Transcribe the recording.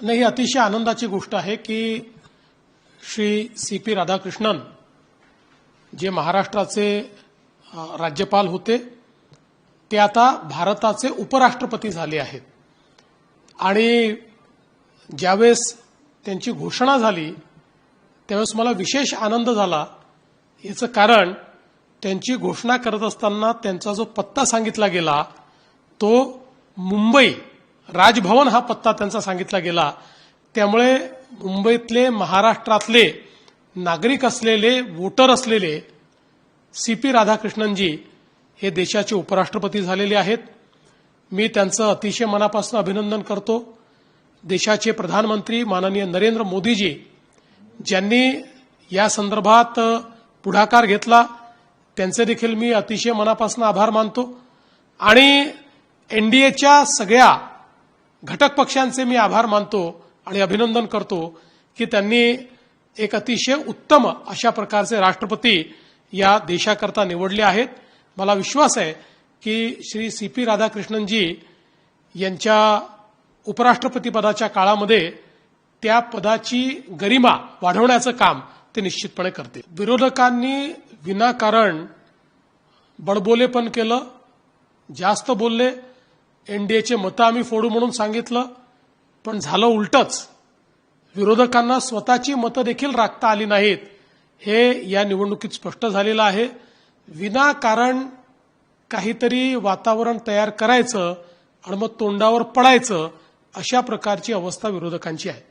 नाही ही अतिशय आनंदाची गोष्ट आहे की श्री सी पी राधाकृष्णन जे महाराष्ट्राचे राज्यपाल होते ते आता भारताचे उपराष्ट्रपती झाले आहेत. आणि ज्यावेळेस त्यांची घोषणा झाली त्यावेळेस मला विशेष आनंद झाला. याचं कारण त्यांची घोषणा करत असताना त्यांचा जो पत्ता सांगितला गेला तो मुंबई राजभवन हा पत्ता त्यांचा सांगितला गेला. त्यामुळे मुंबईतले महाराष्ट्रातले नागरिक असलेले वोटर असलेले सी पी राधाकृष्णनजी हे देशाचे उपराष्ट्रपती झालेले आहेत. मी त्यांचं अतिशय मनापासून अभिनंदन करतो. देशाचे प्रधानमंत्री माननीय नरेंद्र मोदीजी ज्यांनी या संदर्भात पुढाकार घेतला त्यांचे देखील मी अतिशय मनापासून आभार मानतो. आणि एनडीएच्या सगळ्या घटक पक्षांचे मी आभार मानतो आणि अभिनंदन करतो की त्यांनी एक अतिशय उत्तम अशा प्रकारचे राष्ट्रपती या देशाकरता निवडले आहेत. मला विश्वास आहे की श्री सी पी राधाकृष्णनजी यांच्या उपराष्ट्रपती पदाच्या काळामध्ये त्या पदाची गरिमा वाढवण्याचं काम ते निश्चितपणे करते विरोधकांनी विनाकारण बडबोलेपण केलं जास्त बोलले एनडीएचे मतं आम्ही फोडू म्हणून सांगितलं पण झालं उलटच. विरोधकांना स्वतःची मतं देखील राखता आली नाहीत. हे या निवडणुकीत स्पष्ट झालेलं आहे. विनाकारण काहीतरी वातावरण तयार करायचं आणि मग तोंडावर पडायचं अशा प्रकारची अवस्था विरोधकांची आहे.